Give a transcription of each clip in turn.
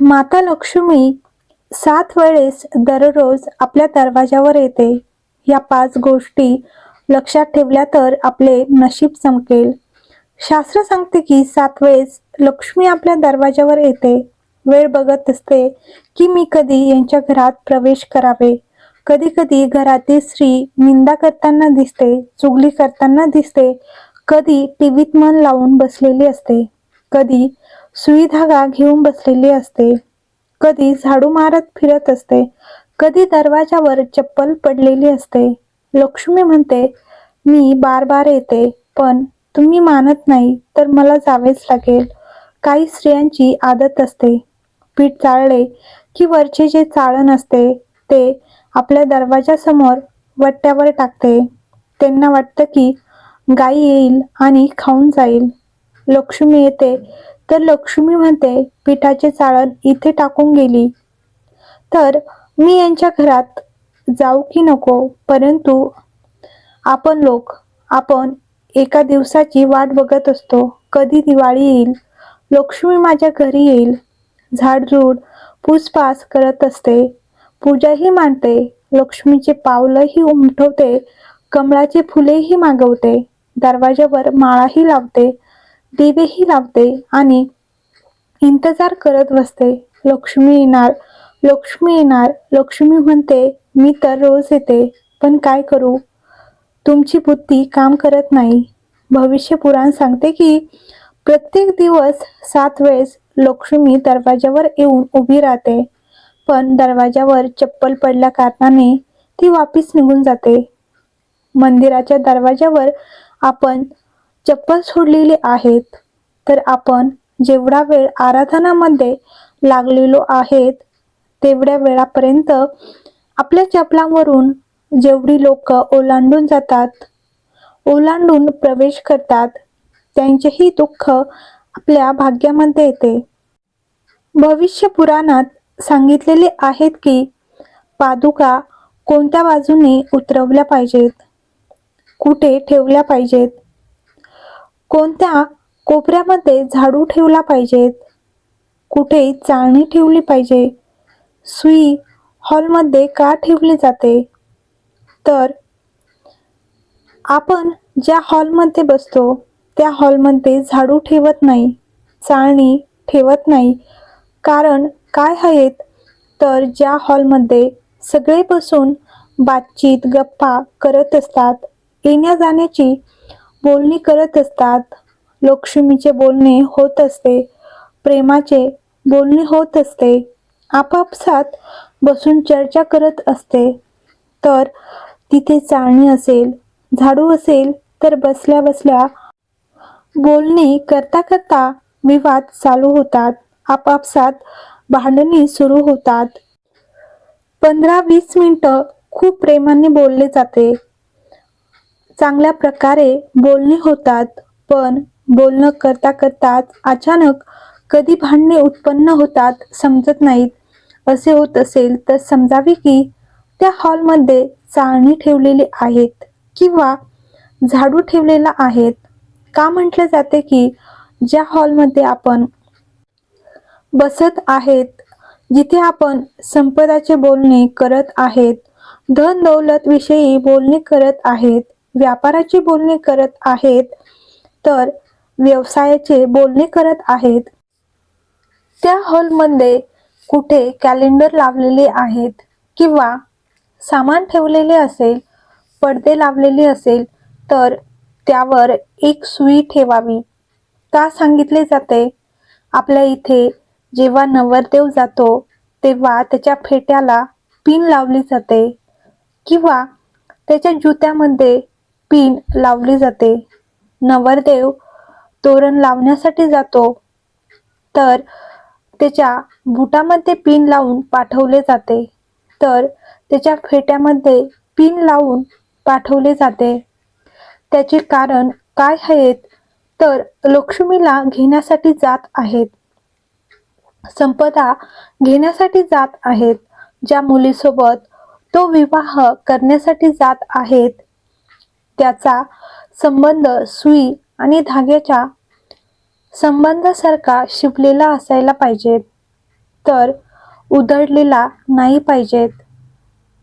माता लक्ष्मी सात वेळेस दररोज आपल्या दरवाजावर येते. या पाच गोष्टी लक्षात ठेवल्या तर आपले नशीब चमकेल शास्त्र सांगते की सात वेळेस लक्ष्मी आपल्या दरवाजावर येते. वेळ बघत असते की मी कधी यांच्या घरात प्रवेश करावे. कधी कधी घरातील स्त्री निंदा करताना दिसते चुगली करताना दिसते. कधी टीव्हीत मन लावून बसलेली असते. कधी सुई धागा घेऊन बसलेली असते. कधी झाडू मारत फिरत असते. कधी दरवाजावर चप्पल पडलेली असते. लक्ष्मी म्हणते मी बार बार येते पण तुम्ही मानत नाही तर मला जावेच लागेल. काही स्त्रियांची आदत असते. पीठ चाळले की वरचे जे चाळण असते ते आपल्या दरवाजासमोर वट्ट्यावर टाकते. त्यांना वाटतं की गाई येईल आणि खाऊन जाईल. लक्ष्मी येते तर लक्ष्मी म्हणते पिठाचे चाळण इथे टाकून गेली. तर मी यांच्या घरात जाऊ की नको? परंतु आपण लोक आपण एका दिवसाची वाट बघत असतो. कधी दिवाळी येईल? लक्ष्मी माझ्या घरी येईल. झाडझूड पूसपास करत असते. पूजाही मांडते. लक्ष्मीचे पावलंही उमटवते. कमळाचे फुलेही मागवते. दरवाजावर माळाही लावते. दिवेही लावते आणि इंतजार करत बसते. लक्ष्मी येणार लक्ष्मी येणार लक्ष्मी म्हणते मी तर रोज येते पण काय करू? तुमची बुद्धी काम करत नाही. भविष्य पुराण सांगते की प्रत्येक दिवस सात वेळेस लक्ष्मी दरवाजावर येऊन उभी राहते. पण दरवाजावर चप्पल पडल्या कारणाने ती वापस निघून जाते. मंदिराच्या दरवाजावर आपण चप्पल सोडलेली आहेत. तर आपण जेवढा वेळ आराधनामध्ये लागलेलो आहेत तेवढ्या वेळापर्यंत आपल्या चपलांवरून जेवढी लोक ओलांडून जातात ओलांडून प्रवेश करतात त्यांचेही दुःख आपल्या भाग्यामध्ये येते. भविष्य पुराणात सांगितलेले आहेत की पादुका कोणत्या बाजूने उतरवल्या पाहिजेत? कुठे ठेवल्या पाहिजेत? कोणत्या कोपऱ्यामध्ये झाडू ठेवला पाहिजेत कुठे चाळणी ठेवली पाहिजे? सुई हॉलमध्ये का ठेवली जाते? तर आपण ज्या हॉलमध्ये बसतो त्या हॉलमध्ये झाडू ठेवत नाही चाळणी ठेवत नाही. कारण काय आहेत? तर ज्या हॉलमध्ये सगळे बसून बातचीत गप्पा करत असतात येण्या जाण्याची बोलणी करत असतात. लक्ष्मीचे बोलणे होत असते. प्रेमाचे बोलणे होत असते. आपापसात बसून चर्चा करत असते. तर तिथे चाळणी असेल झाडू असेल तर बसल्या बसल्या बोलणे करता करता विवाद चालू होतात. आपापसात भांडणे सुरू होतात. पंधरा वीस मिनटं खूप प्रेमाने बोलले जाते. चांगल्या प्रकारे बोलणे होतात पण बोलणं करता करताच अचानक कधी भांडणे उत्पन्न होतात समजत नाहीत. असे होत असेल तर समजावे की त्या हॉलमध्ये चाळणी ठेवलेली आहेत किंवा झाडू ठेवलेला आहेत. का म्हटलं जाते की ज्या हॉलमध्ये आपण बसत आहेत जिथे आपण संपदाचे बोलणे करत आहेत धन दौलत विषयी बोलणे करत आहेत व्यापाराचे बोलणे करत आहेत तर व्यवसायाचे बोलणे करत आहेत. त्या हॉलमध्ये कुठे कॅलेंडर लावलेले आहेत किंवा सामान ठेवलेले असेल पडदे लावलेले असेल तर त्यावर एक सुई ठेवावी. का सांगितले जाते? आपल्या इथे जेव्हा नवरदेव जातो तेव्हा त्याच्या फेट्याला पिन लावली जाते किंवा त्याच्या जुत्यामध्ये पिन लावली जाते. नवरदेव तोरण लावण्यासाठी जातो. तर त्याच्या बुटामध्ये पिन लावून पाठवले जाते. तर त्याच्या फेट्यामध्ये पिन लावून पाठवले जाते. त्याचे कारण काय आहेत? तर लक्ष्मीला घेण्यासाठी जात आहेत. संपदा घेण्यासाठी जात आहेत. ज्या मुलीसोबत तो विवाह करण्यासाठी जात आहेत त्याचा संबंध सुई आणि धाग्याच्या संबंधासारखा शिपलेला असायला पाहिजेत. तर उधळलेला नाही पाहिजेत.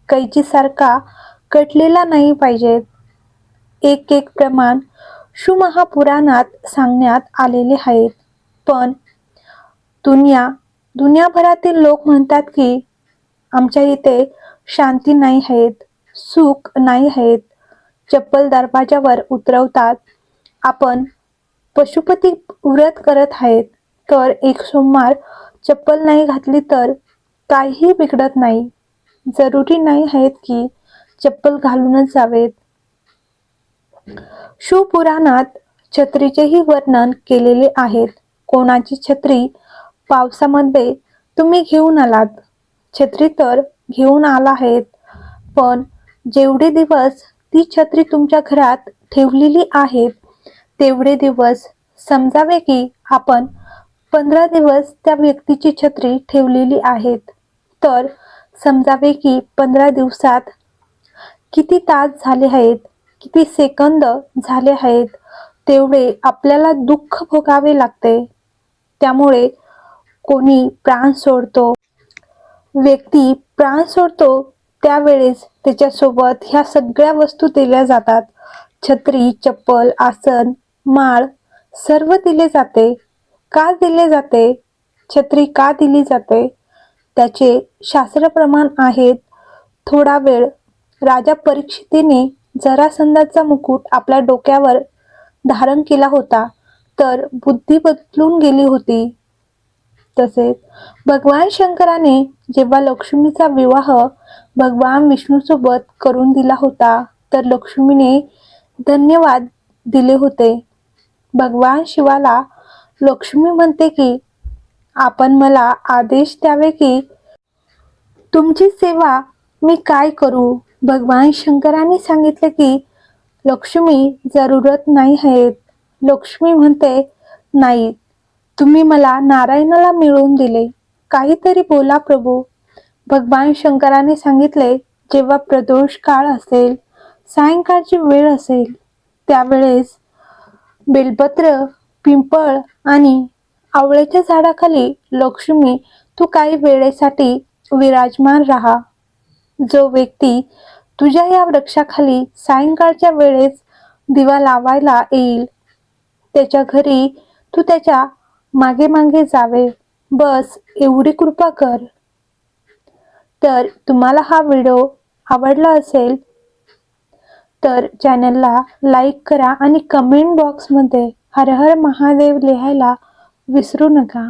कैचीसारखा कटलेला नाही पाहिजेत. एक एक प्रमाण सुमहापुराणात सांगण्यात आलेले आहेत. पण दुनिया दुनियाभरातील लोक म्हणतात की आमच्या इथे शांती नाही आहेत सुख नाही आहेत. चप्पल दरवाजावर उतरवतात. आपण पशुपती व्रत करत आहेत. तर एक सोमवार चप्पल नाही घातली तर काहीही बिघडत नाही. जरुरी नाही आहेत की चप्पल घालूनच जावेत. शिवपुराणात छत्रीचेही वर्णन केलेले आहेत. कोणाची छत्री पावसामध्ये तुम्ही घेऊन आलात? छत्री तर घेऊन आला आहेत. पण जेवढे दिवस ती छत्री तुमच्या घरात ठेवलेली आहेत तेवढे दिवस समजावे की आपण पंधरा दिवस त्या व्यक्तीची छत्री ठेवलेली आहेत. तर समजावे की पंधरा दिवसात किती तास झाले आहेत किती सेकंद झाले आहेत तेवढे आपल्याला दुःख भोगावे लागते. त्यामुळे कोणी प्राण सोडतो. व्यक्ती प्राण सोडतो त्यावेळेस त्याच्यासोबत ह्या सगळ्या वस्तू दिल्या जातात. छत्री चप्पल आसन माळ सर्व दिले जाते. का दिले जाते? छत्री का दिली जाते? त्याचे शास्त्रप्रमाण आहेत. थोडा वेळ राजा परीक्षितीने जरासंधाचा मुकुट आपल्या डोक्यावर धारण केला होता. तर बुद्धी बदलून गेली होती. तसेच भगवान शंकराने जेव्हा लक्ष्मीचा विवाह भगवान विष्णूसोबत करून दिला होता तर लक्ष्मीने धन्यवाद दिले होते. भगवान शिवाला लक्ष्मी म्हणते की आपण मला आदेश द्यावे की तुमची सेवा मी काय करू? भगवान शंकराने सांगितले की लक्ष्मी जरूरत नाही आहेत. लक्ष्मी म्हणते नाही तुम्ही मला नारायणाला मिळवून दिले. काहीतरी बोला प्रभू. भगवान शंकराने सांगितले जेव्हा प्रदोष काळ असेल सायंकाळची वेळ असेल त्यावेळेस बेलपत्र पिंपळ आणि आवळ्याच्या झाडाखाली लक्ष्मी तू काही वेळेसाठी विराजमान राहा. जो व्यक्ती तुझ्या या वृक्षाखाली सायंकाळच्या वेळेस दिवा लावायला येईल त्याच्या घरी तू त्याच्या मागे मागे जावे. बस एवढी कृपा कर. तर तुम्हाला हा व्हिडिओ आवडला असेल तर चॅनलला लाईक करा आणि कमेंट बॉक्समध्ये हर हर महादेव लिहायला विसरू नका.